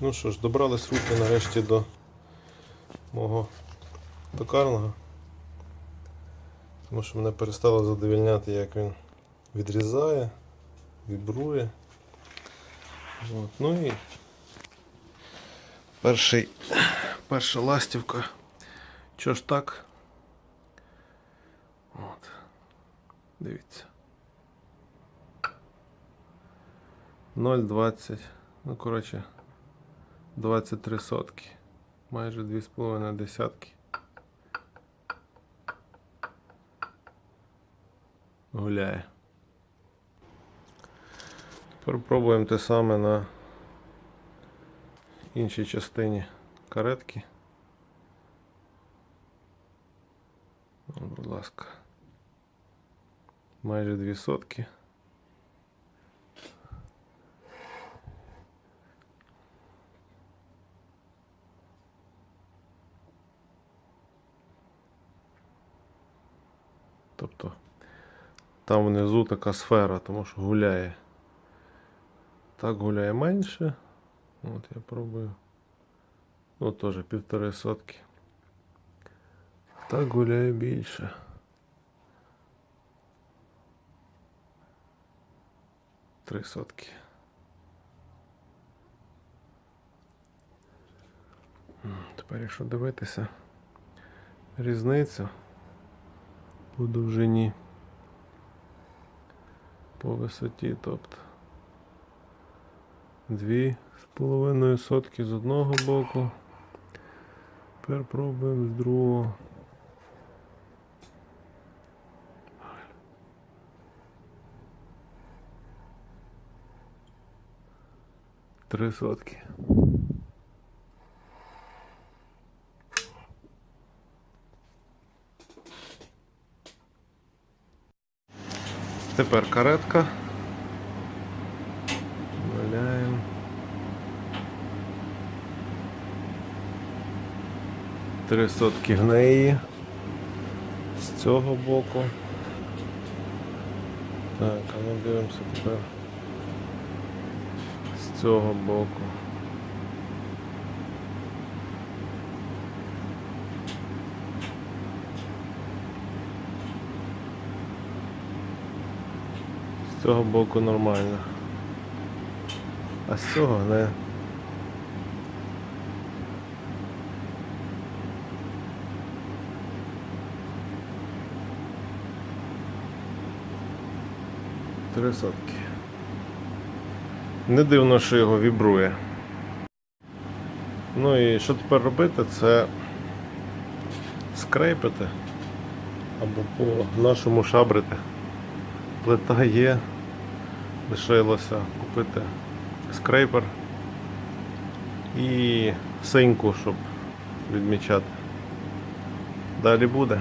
Ну що ж, добрались руки нарешті до мого токарного. Тому що мене перестало задовільняти, як він відрізає, вібрує. От. Ну і перший, перша ластівка. Чого ж так? От. Дивіться. 0,20. Ну, коротше, 23 сотки. Майже 2,5 десятки. Гуляє. Пробуємо те саме на іншій частині каретки. Будь ласка. Майже 2 сотки. Тобто там внизу така сфера, тому що гуляє. Так гуляє менше. От я пробую. Ну, теж півтори сотки. Так гуляє більше. Три сотки. Тепер, якщо дивитися різницю по довжині, по висоті, тобто дві з половиною сотки з одного боку. Тепер пробуємо з другого. Три сотки. Тепер каретка. Валяємо. Три сотки в. З цього боку. Так, а ну дивимося тепер. З цього боку. З цього боку нормально. А з цього не. Три сотки. Не дивно, що його вібрує. Ну і що тепер робити? Це скрейпити або по нашому шабрити. Плита є, лишилося купити скрейпер і синьку, щоб відмічати. Далі буде.